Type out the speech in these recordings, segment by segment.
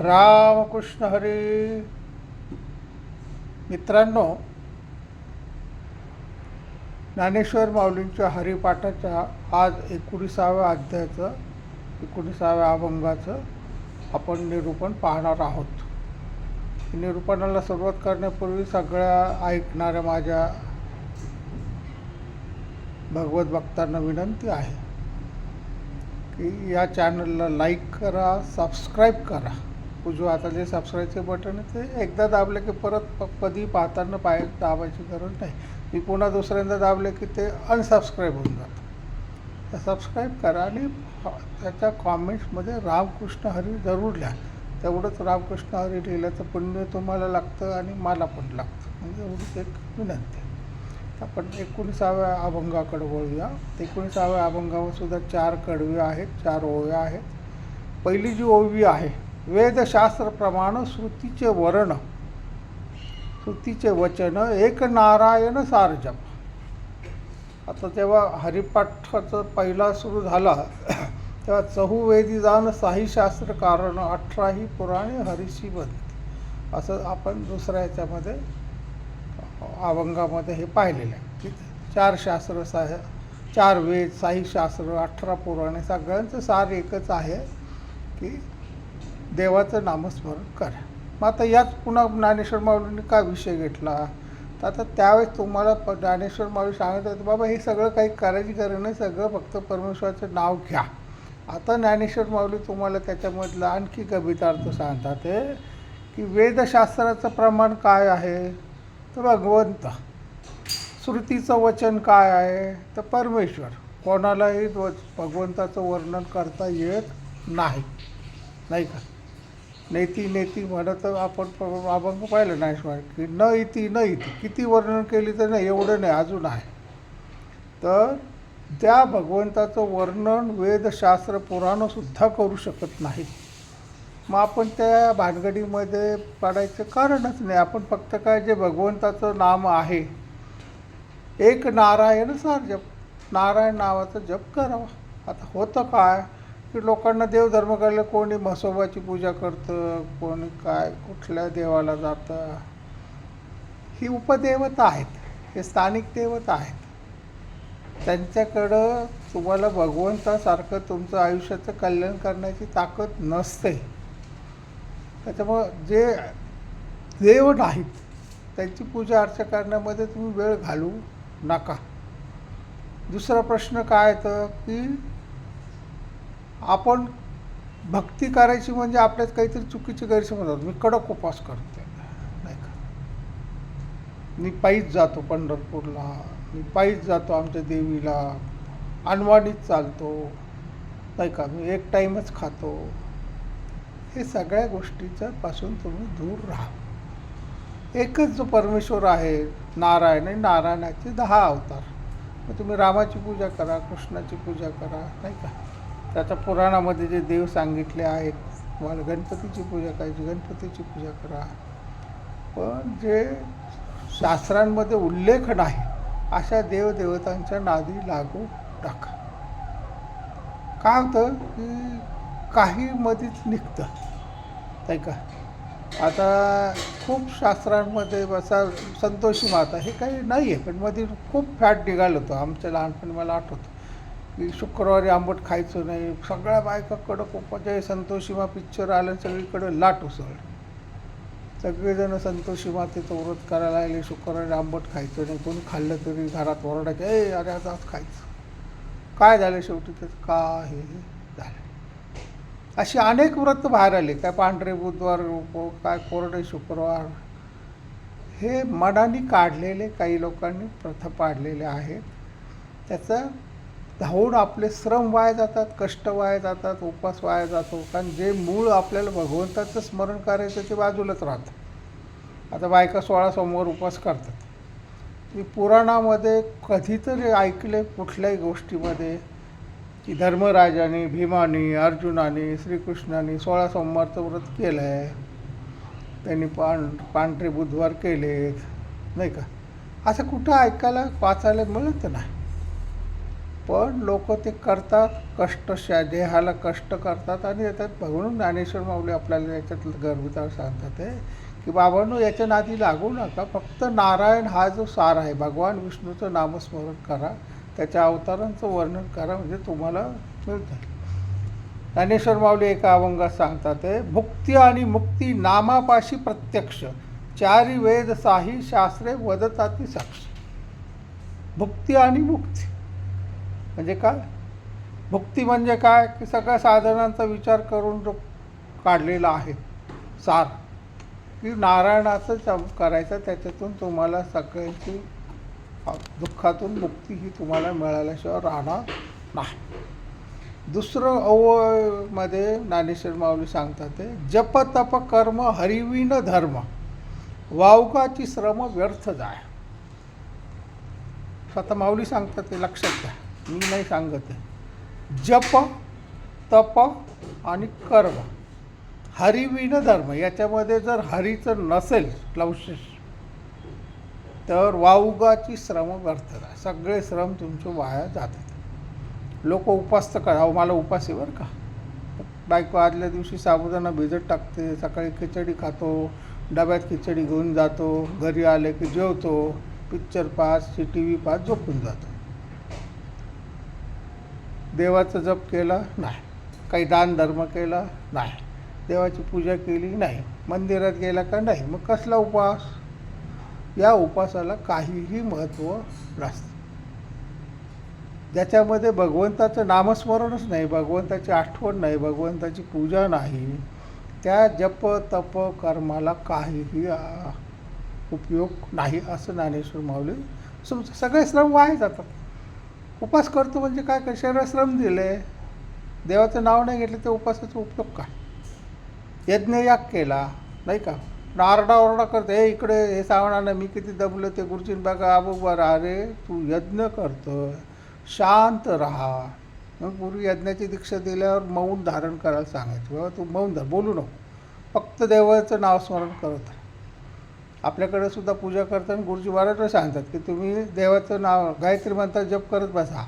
रामकृष्ण हरी. मित्रांनो ज्ञानेश्वर माऊलींच्या हरिपाठाच्या आज एकोणीसाव्या अध्यायाचं एकोणीसाव्या अभंगाचं आपण निरूपण पाहणार आहोत. निरूपणाला सुरुवात करण्यापूर्वी सगळ्या ऐकणाऱ्या माझ्या भगवत भक्तांना विनंती आहे की या चॅनलला लाईक करा सबस्क्राईब करा. उजव्या आता जे सबस्क्राईबचे बटन आहे ते एकदा दाबले की परत प- कधी पाहताना पाय दाबायची गरज नाही। मी पुन्हा दुसऱ्यांदा दाबले की ते अनसबस्क्राईब होऊन जातं तर सबस्क्राईब करा आणि त्याच्या कॉमेंट्समध्ये रामकृष्ण हरी जरूर लिहा तेवढंच रामकृष्ण हरी लिहिल्याचं पुण्य तुम्हाला लागतं आणि मला पण लागतं म्हणजे एवढीच एक विनंती आपण एकोणीसाव्या अभंगाकडे वळूया एकोणीसाव्या अभंगावर सुद्धा चार कडवे आहेत चार ओव्या आहेत। पहिली जी ओवी आहे वेदशास्त्रप्रमाण श्रुतीचे वर्ण. श्रुतीचे वचन एक नारायण सारजप. आता जेव्हा हरिपाठाचं पहिला सुरू झाला तेव्हा चहुवेदी जाण साही शास्त्र कारण अठराही पुराणे हरिशी बंद असं आपण दुसऱ्या याच्यामध्ये अभंगामध्ये हे पाहिलेलं आहे. की चार शास्त्र सा चार वेद साही शास्त्र अठरा पुराणे सगळ्यांचं सार एकच आहे की देवाचं नामस्मरण करा. मग आता याच पुन्हा ज्ञानेश्वर माऊलींनी का विषय घेतला? तर आता त्यावेळेस तुम्हाला प ज्ञानेश्वर माऊली सांगत होते बाबा हे सगळं काही करायची गरज नाही सगळं फक्त परमेश्वराचं नाव घ्या. आता ज्ञानेश्वर माऊली तुम्हाला त्याच्यामधलं आणखी गभितार्थ सांगतात की वेदशास्त्राचं प्रमाण काय आहे? तर भगवंत. श्रुतीचं वचन काय आहे? तर परमेश्वर. कोणालाही व- भगवंताचं वर्णन करता येत नाही. नाही का? नेती नेती म्हणत आपण अभंग पाहिलं नाही शिवाय. की न इति न इति. किती वर्णन केली तर नाही एवढं नाही अजून आहे. तर त्या भगवंताचं वर्णन वेदशास्त्र पुराणंसुद्धा करू शकत नाही. मग आपण त्या भानगडीमध्ये पडायचं कारणच नाही. आपण फक्त काय जे भगवंताचं नाम आहे एक नारायण सार जप. नारायण नावाचा जप करावा. आता होतं काय? की लोकांना देवधर्म करायला कोणी म्हसोबाची पूजा करतं कोणी काय कुठल्या देवाला जातं. ही उपदेवता आहेत हे स्थानिक देवता आहेत. त्यांच्याकडं तुम्हाला भगवंतासारखं तुमचं आयुष्याचं कल्याण करण्याची ताकद नसते. त्याच्यामुळं जे देव नाहीत त्यांची पूजा अर्चा करण्यामध्ये तुम्ही वेळ घालू नका. दुसरा प्रश्न काय तर की आपण भक्ती करायची म्हणजे आपल्यात काहीतरी चुकीची गैरसमज होतात. मी कडक उपवास करते नाही का? मी पायीच जातो पंढरपूरला. मी पायीच जातो आमच्या देवीला. अनवाणीत चालतो. नाही का? मी एक टाईमच खातो. हे सगळ्या गोष्टीच्या पासून तुम्ही दूर राहा. एकच जो परमेश्वर आहे नारायण आणि नारायणाचे दहा अवतार. मग तुम्ही रामाची पूजा करा कृष्णाची पूजा करा. नाही का? त्याच्या पुराणामध्ये जे देव सांगितले आहेत तुम्हाला गणपतीची पूजा करायची गणपतीची पूजा करा. पण जे शास्त्रांमध्ये उल्लेख नाही अशा देवदेवतांच्या नादी लागू टाका काय होतं की काही मधीच निघतं. नाही का? आता खूप शास्त्रांमध्ये बसा संतोषी माता हे काही नाही आहे पण मध्ये खूप फॅट निघालं होतं. आमच्या लहानपणी मला आठवतं. की शुक्रवारी आंबट खायचं नाही. सगळ्या बायकाकडं कोपाच्या संतोषीमा पिक्चर आलं सगळीकडे लाट उसळ सगळेजण संतोषीमा तिथं व्रत करायला लागले शुक्रवारी आंबट खायचं नाही. कोणी खाल्लं तरी घरात ओरडायचं ए अरे आता आज खायचं. काय झालं शेवटी? त्याचं काही झालं अशी अनेक व्रत बाहेर आली. काय पांढरे बुधवार काय कोरडे शुक्रवार. हे मनाने काढलेले काही लोकांनी प्रथा पाडलेले आहेत. त्याचं धावून आपले श्रम वाया जातात कष्ट वाया जातात उपवास वाया जातो. कारण जे मूळ आपल्याला भगवंताचं स्मरण करायचं ते बाजूलाच राहतं. आता बायका सोळा सोमवार उपवास करतात. मी पुराणामध्ये कधीतरी ऐकले कुठल्याही गोष्टीमध्ये की धर्मराजाने भीमाने अर्जुनाने श्रीकृष्णाने सोळा सोमवारचं व्रत केलं आहे त्यांनी पां पांढरे बुधवार केलेत. नाही का? असं कुठं ऐकायला वाचायला मिळत नाही. पण लोक ते करतात कष्ट देहाला कष्ट करतात आणि येतात. म्हणून ज्ञानेश्वर माऊली आपल्याला याच्यात गर्भितावर सांगतात आहे की बाबांनो याच्या नादी लागू नका. फक्त नारायण हा जो सार आहे भगवान विष्णूचं नामस्मरण करा. त्याच्या अवतारांचं वर्णन करा म्हणजे तुम्हाला मिळतं. ज्ञानेश्वर माऊली एका अभंगात सांगतात आहे भुक्ती आणि मुक्ती नामापाशी प्रत्यक्ष. चारी वेद साही शास्त्रे वदताती साक्ष. भुक्ती आणि मुक्ती. म्हणजे काय? भक्ती म्हणजे काय? की सगळ्या साधनांचा विचार करून जो काढलेला आहे सार. की नारायणाचं करायचं त्याच्यातून तुम्हाला सगळ्यांची दुःखातून मुक्ती ही तुम्हाला मिळाल्याशिवाय राहणार नाही. दुसरं अवयमध्ये ज्ञानेश्वर माऊली सांगतात ते जप तप कर्म हरिवीन धर्म वावकाची श्रम व्यर्थ जाय. स्वतः माऊली सांगतात ते लक्षात घ्या. मी नाही सांगत आहे. जप तप आणि कर्म. हरिविन धर्म. याच्यामध्ये जर हरीचं नसेल लवशेष तर वाऊगाची श्रम करतात सगळे श्रम तुमचे वाया जातात. लोक उपास तर करा. अहो मला उपास आहे बरं का. बायको आदल्या दिवशी साबुदाणा भिजत टाकते. सकाळी खिचडी खातो. डब्यात खिचडी घेऊन जातो. घरी आले की जेवतो. पिक्चर पास टी व्ही पास झोपून जातो. देवाचा जप केला? नाही. काही दान धर्म केला? नाही. देवाची पूजा केली? नाही. मंदिरात गेला का? नाही. मग कसला उपास या उपासाला काहीही महत्त्व नसतं. ज्याच्यामध्ये भगवंताचं नामस्मरणच नाही भगवंताची आठवण नाही भगवंताची पूजा नाही त्या जप तप कर्माला काहीही उपयोग नाही असं ज्ञानेश्वर माऊली समज सगळे श्रम वाया जातात. उपास करतो म्हणजे काय काय शरीरात श्रम दिले देवाचं नाव नाही घेतलं तर उपासाचा उपयोग काय? यज्ञयाग केला नाही का? पण आरडाओरडा करतो हे इकडे हे सावणानं मी किती दबलं ते गुरुजीन बघा अबो अरे तू यज्ञ करतो शांत राहा. मग गुरु यज्ञाची दीक्षा दिल्यावर मौन धारण करायला सांगायचं. बाबा तू मौन धर बोलू नको. फक्त देवाचं नाव स्मरण करत राहा. आपल्याकडे सुद्धा पूजा करताना गुरुजी बऱ्याच सांगतात की तुम्ही देवाचं नाव गायत्री मंत्र जप करत बसा.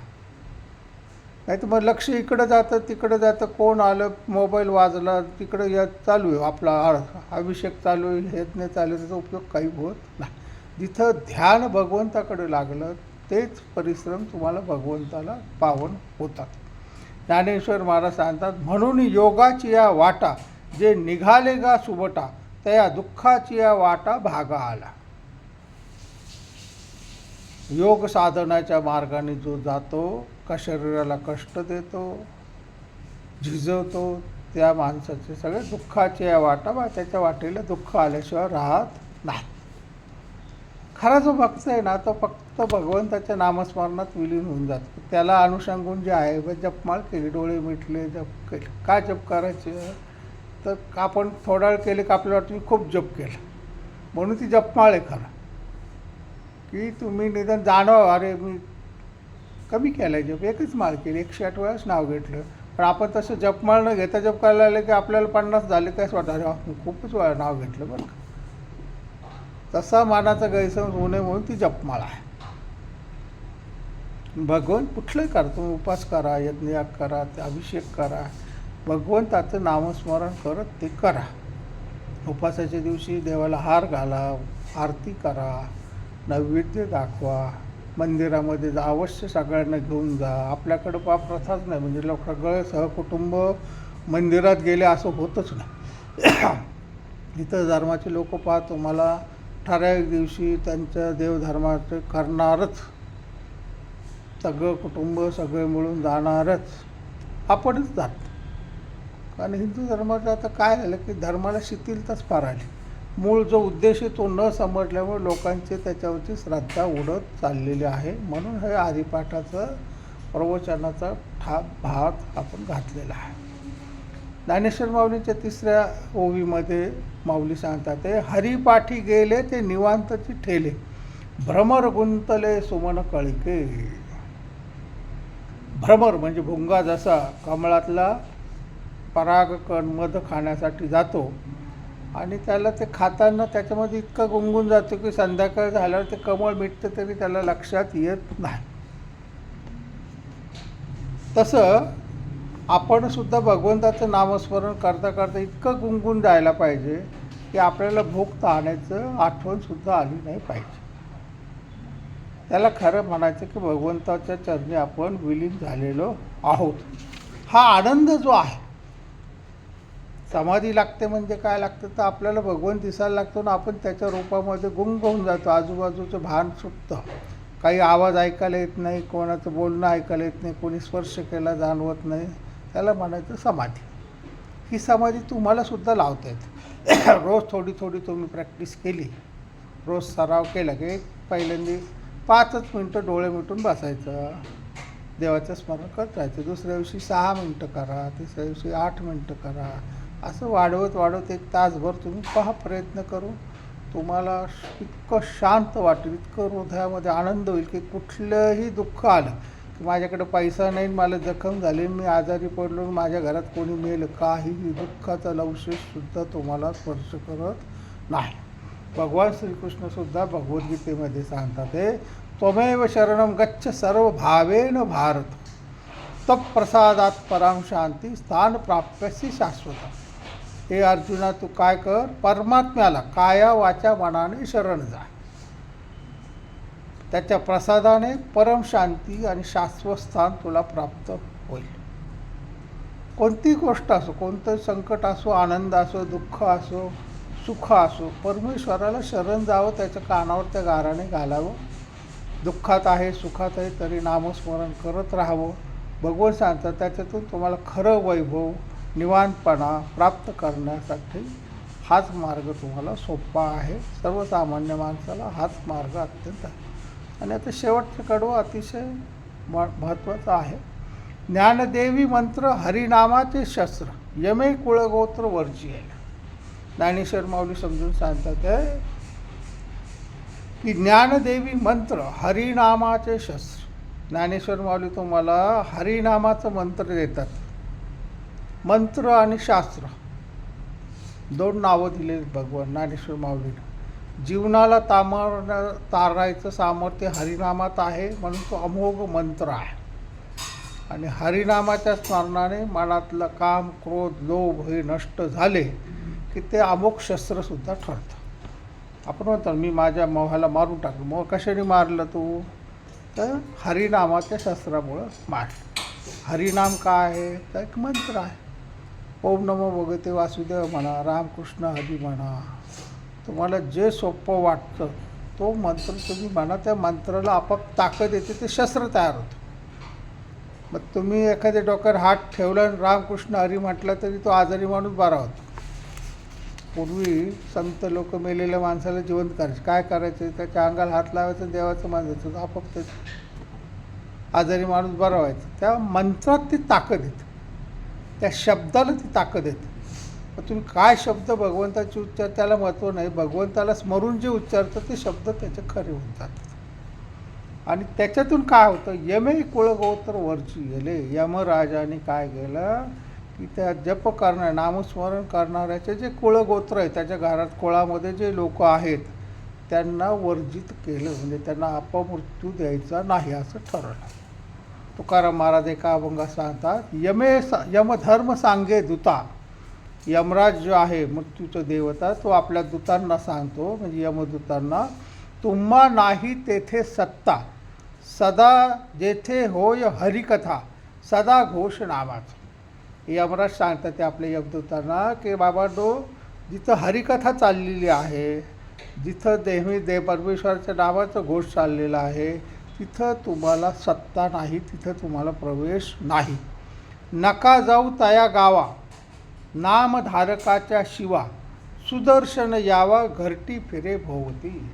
नाही तर मग लक्ष इकडं जातं तिकडं जातं कोण आलं मोबाईल वाजला तिकडं या चालू आहे आपला अभिषेक चालू आहे यज्ञ चालू आहे त्याचा उपयोग काही होत नाही. जिथं ध्यान भगवंताकडे लागलं तेच परिश्रम तुम्हाला भगवंताला पावन होतात. ज्ञानेश्वर महाराज सांगतात म्हणून योगाची या वाटा जे निघाले गा सुबटा त्या दुःखाची वाटा भागा आला योग साधनाच्या मार्गाने जो जातो का शरीराला कष्ट देतो झिजवतो त्या माणसाचे सगळे दुःखाचे या वाटा बा त्याच्या वाटेला दुःख आल्याशिवाय राहत नाही. खरा जो भक्त आहे ना तो फक्त भगवंताच्या नामस्मरणात विलीन होऊन जातो. त्याला अनुषंगून जे आहे बा जपमाळ केली डोळे मिटले जप केले का जप करायचे? तर आपण थोडा वेळ केले का आपल्याला वाटतं मी खूप जप केला. म्हणून ती जपमाळ आहे खरं. की तुम्ही निदान जाणव अरे मी कमी केलं आहे जप एकच माळ केली एकशे आठ वेळाच नाव घेतलं. पण आपण तसं जपमाळ न घेता जप करायला आले की आपल्याला पन्नास झाले कायच वाटतं अरे आपण खूपच वेळा नाव घेतलं बरं का. तसा मानाचा गैरसमज होऊ नये म्हणून ती जपमाळ आहे. भगवान कुठलंही करा तुम्ही उपास करा यज्ञयाग करा अभिषेक करा. भगवंताचं नामस्मरण करत ते करा. उपासाच्या दिवशी देवाला हार घाला आरती करा नैवेद्य दाखवा मंदिरामध्ये जा अवश्य सगळ्यांना घेऊन जा. आपल्याकडं पा प्रथाच नाही म्हणजे लोक सगळं सहकुटुंब मंदिरात गेले असं होतच नाही. इथं धर्माचे लोक पहा तुम्हाला ठराविक दिवशी त्यांच्या देवधर्माचे करणारच. सगळं कुटुंब सगळे मिळून जाणारच. आपणच जात कारण हिंदू धर्माचं आता काय झालं की धर्माला शिथिलताच फार आली. मूळ जो उद्देश आहे तो न समजल्यामुळे लोकांचे त्याच्यावरची श्रद्धा उडत चाललेली आहे. म्हणून हे आदिपाठाचं प्रवचनाचा ठा भाग आपण घातलेला आहे. ज्ञानेश्वर माऊलीच्या तिसऱ्या ओवीमध्ये माऊली सांगतात ते हरिपाठी गेले ते निवांतची ठेले. भ्रमर गुंतले सुमन कळके. भ्रमर म्हणजे भुंगा जसा कमळातला परागकण मध खाण्यासाठी जातो. आणि त्याला ते खाताना त्याच्यामध्ये इतकं गुंगून जातो की संध्याकाळ झाल्यावर ते कमळ मिटतं तरी त्याला लक्षात येत नाही. तसं आपण सुद्धा भगवंताचं नामस्मरण करता करता इतकं गुंगून जायला पाहिजे की आपल्याला भूक तहाण्याचं आठवणसुद्धा आली नाही पाहिजे. त्याला खरं म्हणायचं की भगवंताच्या चरणी आपण विलीन झालेलो आहोत. हा आनंद जो आहे समाधी लागते म्हणजे काय लागतं? तर आपल्याला भगवान दिसायला लागतो ना आपण त्याच्या रूपामध्ये गुंग होऊन जातो. आजूबाजूचं भान सुटतं. काही आवाज ऐकायला येत नाही कोणाचं बोलणं ऐकायला येत नाही कोणी स्पर्श केला जाणवत नाही. त्याला म्हणायचं समाधी. ही समाधी तुम्हालासुद्धा लावता येते. रोज थोडी थोडी तुम्ही प्रॅक्टिस केली. रोज सराव केला की पहिल्यांदा पाचच मिनटं डोळे मिटून बसायचं. देवाचं स्मरण करत राहायचं. दुसऱ्या दिवशी सहा मिनटं करा. तिसऱ्या दिवशी आठ मिनटं करा. असं वाढवत वाढवत एक तासभर तुम्ही पहा प्रयत्न करून तुम्हाला इतकं शांत वाटेल इतकं हृदयामध्ये आनंद होईल की कुठलंही दुःख आलं की माझ्याकडे पैसा नाही मला जखम झाली मी आजारी पडलो माझ्या घरात कोणी मेलं. काहीही दुःखाचा लवशेषसुद्धा तुम्हाला स्पर्श करत नाही. भगवान श्रीकृष्णसुद्धा भगवद्गीतेमध्ये सांगतात हे त्वमेव शरणम गच्छ सर्व भावेन भारत. तत्प्रसादात पराम शांती स्थान प्राप्यसी शाश्वत हे अर्जुना तू काय कर? परमात्म्याला काया वाचा मनाने शरण जा. त्याच्या प्रसादाने परम शांती आणि शाश्वत स्थान तुला प्राप्त होईल. कोणती गोष्ट असो कोणतं संकट असो आनंद असो दुःख असो सुख असो परमेश्वराला शरण जावं त्याच्या कानावर त्या गाराने घालावं. दुःखात आहे सुखात आहे तरी नामस्मरण करत राहावं. भगवान सांगतात त्याच्यातून तुम्हाला खरं वैभव निवांतपणा प्राप्त करण्यासाठी हाच मार्ग तुम्हाला सोपा आहे. सर्वसामान्य माणसाला हाच मार्ग अत्यंत आहे. आणि आता शेवटचं कडवं अतिशय म महत्त्वाचं आहे. ज्ञानदेवी मंत्र हरिनामाचे शस्त्र यमे कुळगोत्र वर्जी आहे ज्ञानेश्वर माऊली समजून सांगतात आहे की ज्ञानदेवी मंत्र हरिनामाचे शस्त्र. ज्ञानेश्वर माऊली तुम्हाला हरिनामाचं मंत्र देतात. मंत्र आणि शास्त्र. दोन नावं दिले भगवान ज्ञानेश्वर माऊलीनं. जीवनाला तामार तारायचं सामर्थ्य हरिनामात आहे म्हणून तो अमोघ मंत्र आहे. आणि हरिनामाच्या स्मरणाने मनातलं काम क्रोध लोभ हे नष्ट झाले की ते अमोघ शस्त्रसुद्धा ठरतं. आपण म्हणतो मी माझ्या मोहाला मारून टाकलं. मोह कशाने मारलं तू? तर हरिनामाच्या शस्त्रामुळं मार हरिनाम काय आहे? तर एक मंत्र आहे. ओम नमो भगवते वासुदेव म्हणा रामकृष्ण हरी म्हणा. तुम्हाला जे सोपं वाटतं तो मंत्र तुम्ही म्हणा त्या मंत्राला आपाप ताकद येते ते शस्त्र तयार होतं. मग तुम्ही एखाद्या डोक्यावर हात ठेवला आणि रामकृष्ण हरी म्हटलं तरी तो आजारी माणूस बरा होतो. पूर्वी संत लोक मेलेल्या माणसाला जिवंत करायचे. काय करायचे? त्याच्या अंगाला हात लावायचं देवाचं मानायचं आपाप ते आजारी माणूस बरा व्हायचा. त्या मंत्रात ती ताकद येते. त्या शब्दाला ती ताकद येते. मग तुम्ही काय शब्द भगवंताचे उच्चार त्याला महत्त्व नाही. भगवंताला स्मरून जे उच्चारतं ते शब्द त्याचे खरे होतात. आणि त्याच्यातून काय होतं? यमे कुळगोत्र वरची गेले यमराजाने काय केलं? की त्या जप करणार नामस्मरण करणाऱ्याचे जे कुळगोत्र आहे त्याच्या घरात कुळामध्ये जे लोक आहेत त्यांना वर्जित केलं. म्हणजे त्यांना अपमृत्यू द्यायचा नाही असं ठरवलं. तुकाराम महाराज एका अभंगात सांगतात यमे सा यमधर्म सांगे दूता. यमराज जो आहे मृत्यूचं देवता तो आपल्या दूतांना सांगतो म्हणजे यमदूतांना तुम्हा नाही तेथे सत्ता सदा जेथे होय हरिकथा सदा घोष नामाचं. यमराज सांगतात ते आपल्या यमदूतांना की बाबा नो जिथं हरिकथा चाललेली आहे जिथं देवी दे परमेश्वराच्या नावाचं घोष चाललेला आहे तिथं तुम्हाला सत्ता नाही तिथं तुम्हाला प्रवेश नाही. नका जाऊ तया गावा. नामधारकाच्या शिवा. सुदर्शन यावा घरटी फिरे भोवती.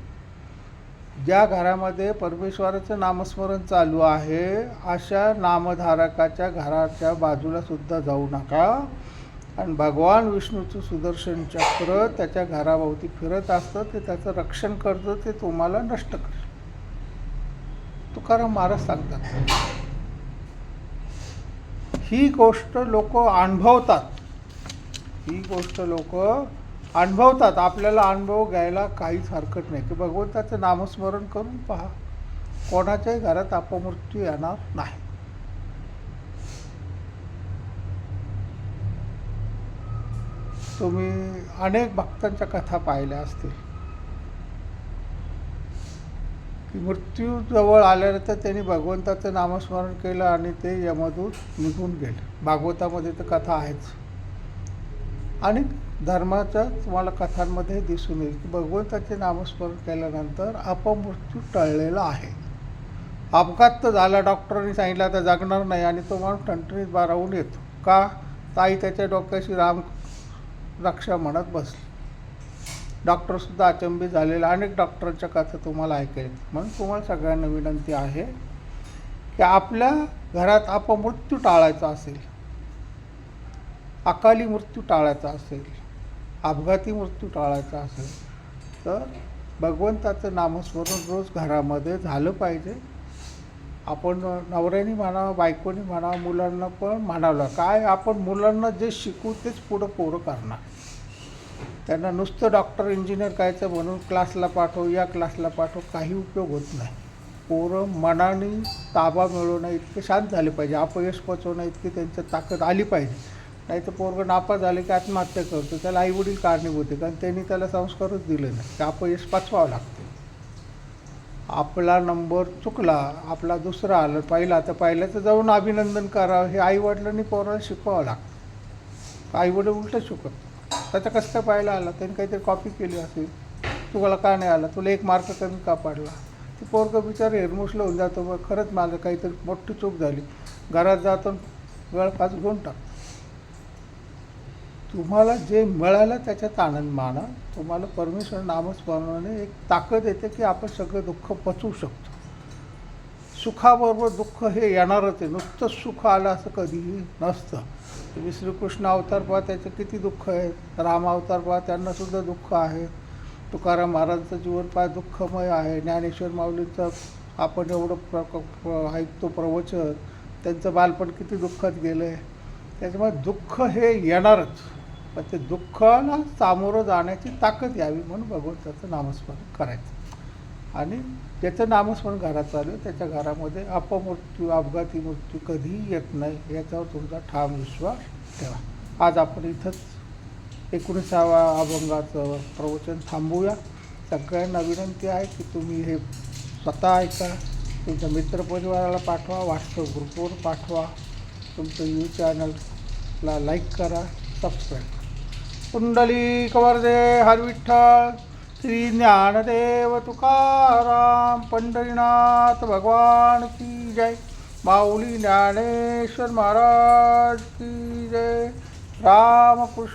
ज्या घरामध्ये परमेश्वराचं नामस्मरण चालू आहे अशा नामधारकाच्या घराच्या बाजूला सुद्धा जाऊ नका. आणि भगवान विष्णूचं सुदर्शन चक्र त्याच्या घराभोवती फिरत असतं ते त्याचं रक्षण करतं ते तुम्हाला नष्ट करतं. तुकाराम महाराज सांगतात. ही गोष्ट लोक अनुभवतात. ही गोष्ट लोक अनुभवतात. आपल्याला अनुभव घ्यायला काहीच हरकत नाही. की भगवंताचं नामस्मरण करून पहा. कोणाच्याही घरात अपमृत्यू येणार नाही. तुम्ही अनेक भक्तांच्या कथा पाहिल्या असतील. मृत्यूजवळ आल्यानंतर त्यांनी भगवंताचं नामस्मरण केलं आणि ते यमदूत निघून गेले. भागवतामध्ये तर कथा आहेच. आणि धर्माच्या तुम्हाला कथांमध्ये दिसून येईल की भगवंताचे नामस्मरण केल्यानंतर अपमृत्यू टळलेला आहे. अपघात तर झाला डॉक्टरांनी सांगितलं आता जगणार नाही आणि तो माणूस टंटणीत बारावून येतो. का? ताई त्याच्या डोक्याशी राम रक्षा म्हणत बसली. डॉक्टरसुद्धा अचंबित झालेले अनेक डॉक्टरांच्या कथा तुम्हाला ऐकायला म्हणून तुम्हाला सगळ्यांना विनंती आहे की आपल्या घरात अपमृत्यू टाळायचा असेल अकाली मृत्यू टाळायचा असेल अपघाती मृत्यू टाळायचा असेल तर भगवंताचं नामस्मरण रोज घरामध्ये झालं पाहिजे. आपण नवऱ्याने म्हणावं बायकोनी म्हणावं मुलांना पण म्हणावं काय आपण मुलांना जे शिकू तेच पुढं पोरं करणार. त्यांना नुसतं डॉक्टर इंजिनियर करायचं म्हणून क्लासला पाठव या क्लासला पाठव काही उपयोग होत नाही. पोरं मनाने ताबा मिळवणं इतके शांत झाले पाहिजे. अपयश पचवणं इतकी त्यांच्यात ताकद आली पाहिजे. नाही तर पोरगं नापास झाले की आत्महत्या करतो. त्याला आईवडील कारणीभूत आहे कारण त्यांनी त्याला संस्कारच दिले नाही. ते अपयश पचवावं लागते. आपला नंबर चुकला आपला दुसरा आलं पहिला तर पहिल्याचं जाऊन अभिनंदन करावं. हे आईवडिलांनी पोराला शिकवावं लागतं. आईवडील उलटं शिकवत त्याचं कसं काय पाहायला आला? त्यांनी काहीतरी कॉपी केली असेल. तुला का नाही आला? तुला एक मार्क कमी का पडला? ते पोरगं बिचार हेरमुसलं होऊन जातो मग खरंच माझं काहीतरी मोठी चूक झाली. घरात जातो गळपास घेऊन टाक तुम्हाला जे मिळालं त्याच्यात आनंद माना. तुम्हाला परमेश्वर नामस्मरणाने एक ताकद येते की आपण सगळं दुःख पचवू शकतो. सुखाबरोबर दुःख हे येणारच आहे. नुसतं सुख आलं असं कधीही नसतं. तुम्ही श्रीकृष्ण अवतार पहा त्याचं किती दुःख आहे. राम अवतार पहा त्यांना सुद्धा दुःख आहे. तुकाराम महाराजांचं जीवन पहा दुःखमय आहे. ज्ञानेश्वर माऊलींचं आपण एवढं प्र- ऐकतो प्रवचन. त्यांचं बालपण किती दुःखात गेलं आहे त्याच्यामुळे दुःख हे येणारच. पण ते दुःखाला सामोरं जाण्याची ताकद यावी म्हणून भगवंताचं नामस्मरण करायचं. आणि त्याचं नामस्मरण घरात चालू आहे. त्याच्या घरामध्ये अपमृत्यू अपघाती मृत्यू कधीही येत नाही याच्यावर तुमचा ठाम विश्वास ठेवा. आज आपण इथंच एकोणीसावा अभंगाचं प्रवचन थांबूया. सगळ्यांना विनंती आहे की तुम्ही हे स्वतः ऐका तुमच्या मित्रपरिवाराला पाठवा व्हॉट्सअप ग्रुपवर पाठवा. तुमचं न्यूज चॅनलला लाईक करा सबस्क्राईब करा. कुंडली कवरदे हर विठ्ठल श्री ज्ञानदेव तुकाराम पंढरीनाथ भगवान की जय। माऊली ज्ञानेश्वर महाराज की जय। रामकृष्ण